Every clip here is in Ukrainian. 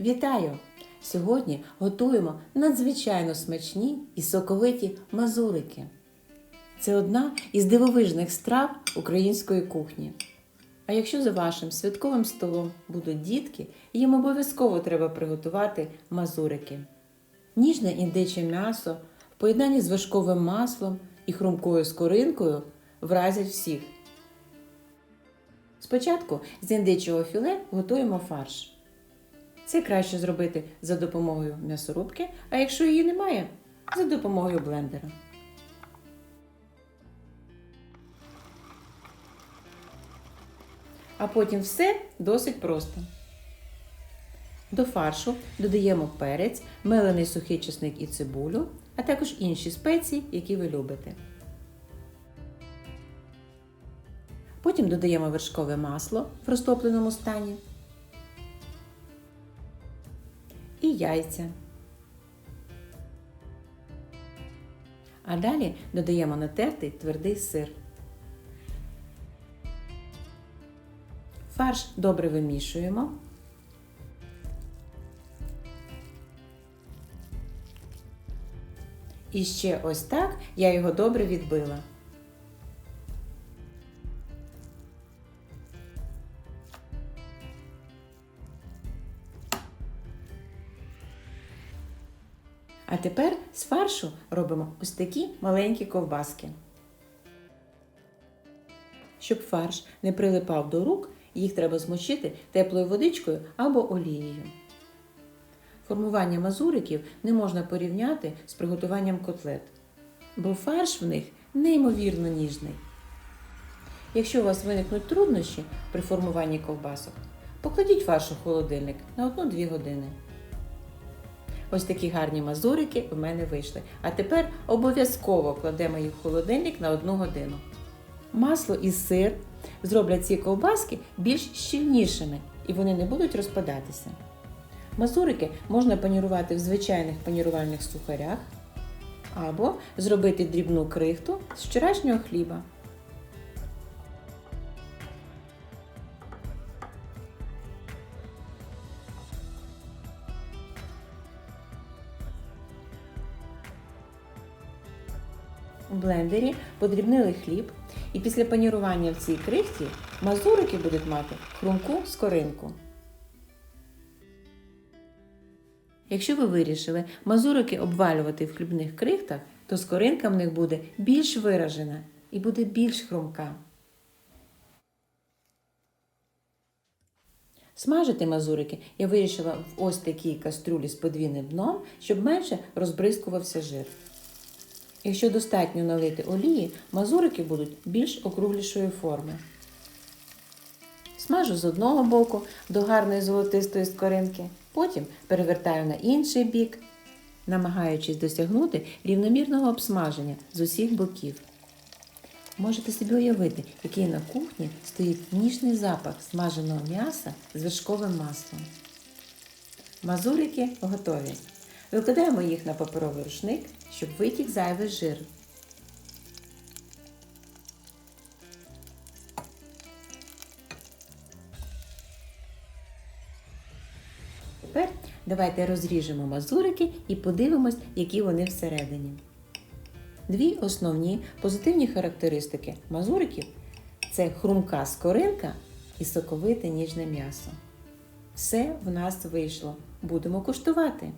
Вітаю! Сьогодні готуємо надзвичайно смачні і соковиті мазурики. Це одна із дивовижних страв української кухні. А якщо за вашим святковим столом будуть дітки, їм обов'язково треба приготувати мазурики. Ніжне індиче м'ясо в поєднанні з вершковим маслом і хрумкою скоринкою вразять всіх. Спочатку з індичого філе готуємо фарш. Це краще зробити за допомогою м'ясорубки, а якщо її немає, за допомогою блендера. А потім все досить просто. До фаршу додаємо перець, мелений сухий чесник і цибулю, а також інші спеції, які ви любите. Потім додаємо вершкове масло в розтопленому стані яйця. А далі додаємо натертий твердий сир. Фарш добре вимішуємо. І ще ось так я його добре відбила. А тепер з фаршу робимо ось такі маленькі ковбаски. Щоб фарш не прилипав до рук, їх треба змочити теплою водичкою або олією. Формування мазуриків не можна порівняти з приготуванням котлет, бо фарш в них неймовірно ніжний. Якщо у вас виникнуть труднощі при формуванні ковбасок, покладіть фарш у холодильник на 1-2 години. Ось такі гарні мазурики в мене вийшли. А тепер обов'язково кладемо їх в холодильник на 1 годину. Масло і сир зроблять ці ковбаски більш щільнішими і вони не будуть розпадатися. Мазурики можна панірувати в звичайних панірувальних сухарях або зробити дрібну крихту з вчорашнього хліба. У блендері подрібнили хліб, і після панірування в цій крихті мазурики будуть мати хрумку скоринку. Якщо ви вирішили мазурики обвалювати в хлібних крихтах, то скоринка в них буде більш виражена і буде більш хрумка. Смажити мазурики я вирішила в ось такій каструлі з подвійним дном, щоб менше розбризкувався жир. Якщо достатньо налити олії, мазурики будуть більш округлішої форми. Смажу з одного боку до гарної золотистої скоринки, потім перевертаю на інший бік, намагаючись досягнути рівномірного обсмаження з усіх боків. Можете собі уявити, який на кухні стоїть ніжний запах смаженого м'яса з вершковим маслом. Мазурики готові. Викладаємо їх на паперовий рушник, щоб витік зайвий жир. Тепер давайте розріжемо мазурики і подивимось, які вони всередині. Дві основні позитивні характеристики мазуриків це хрумка скоринка і соковите ніжне м'ясо. Все в нас вийшло. Будемо куштувати.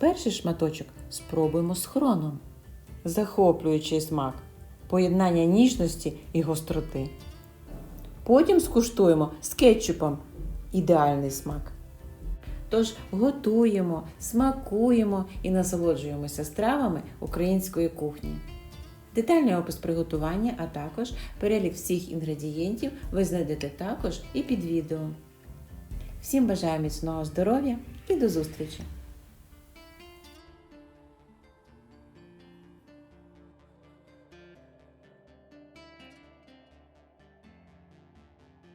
Перший шматочок спробуємо з хроном. Захоплюючий смак, поєднання ніжності і гостроти. Потім скуштуємо з кетчупом ідеальний смак. Тож готуємо, смакуємо і насолоджуємося стравами української кухні. Детальний опис приготування, а також перелік всіх інгредієнтів ви знайдете також і під відео. Всім бажаю міцного здоров'я і до зустрічі!